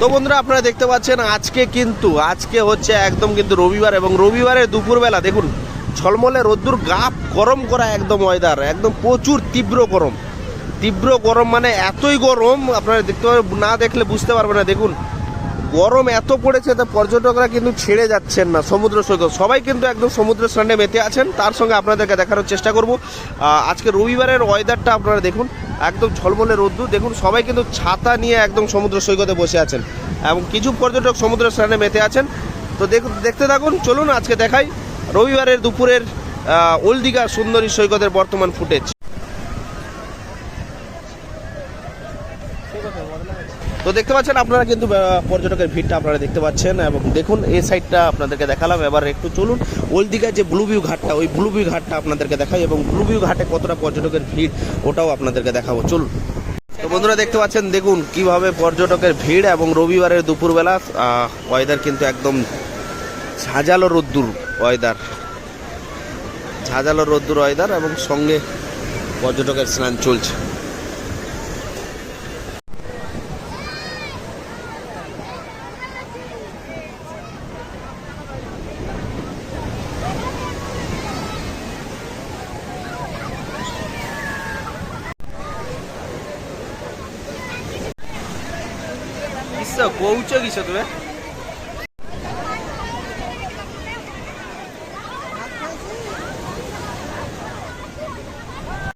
তো বন্ধুরা, আপনারা দেখতে পাচ্ছেন আজকে কিন্তু, আজকে হচ্ছে একদম কিন্তু রবিবার এবং রবিবারের দুপুরবেলা, দেখুন, ঝলমলে রোদ্দুর গাপ গরম করা একদম ওয়েদার, একদম প্রচুর তীব্র গরম। তীব্র গরম মানে এতই গরম, আপনারা দেখতে পাবেন, না দেখলে বুঝতে পারবেন না, দেখুন, গরম এত পড়েছে তা পর্যটকরা কিন্তু ছেড়ে যাচ্ছেন না সমুদ্র সৈকত। সবাই কিন্তু একদম সমুদ্র স্নানে মেতে আছেন, তার সঙ্গে আপনাদেরকে দেখানোর চেষ্টা করব। আজকে রবিবারের ওয়েদারটা আপনারা দেখুন একদম ঝলমলে রোদ্দু দেখুন সবাই কিন্তু ছাতা নিয়ে একদম সমুদ্র সৈকতে বসে আছেন এবং কিছু পর্যটক সমুদ্র স্নানে মেতে আছেন। তো দেখতে থাকুন চলুন আজকে দেখাই রবিবারের দুপুরের আহ, ওল্ড দীঘা সুন্দরী সৈকতের বর্তমান ফুটেজ। তো দেখতে পাচ্ছেন, আপনারা কিন্তু পর্যটকের ভিড়টা আপনারা দেখতে পাচ্ছেন এবং দেখুন, এই সাইডটা আপনাদেরকে দেখালাম। এবার একটু চলুন ওল্ড দীঘার যে ব্লু ভিউ ঘাটটা, ওই ব্লু ভিউ ঘাটটা আপনাদেরকে দেখাই এবং ব্লু ভিউ ঘাটে কতটা পর্যটকের ভিড়, ওটাও আপনাদেরকে দেখাবো। চলুন। তো বন্ধুরা, দেখতে পাচ্ছেন, দেখুন কীভাবে পর্যটকের ভিড় এবং রবিবারের দুপুরবেলা ওয়েদার কিন্তু একদম ঝাঁঝালো রোদ্দুর ওয়েদার ঝাঁঝালো রোদ্দুর ওয়েদার এবং সঙ্গে পর্যটকের স্নান চলছে। কিসা কৌচ কিসা তুমি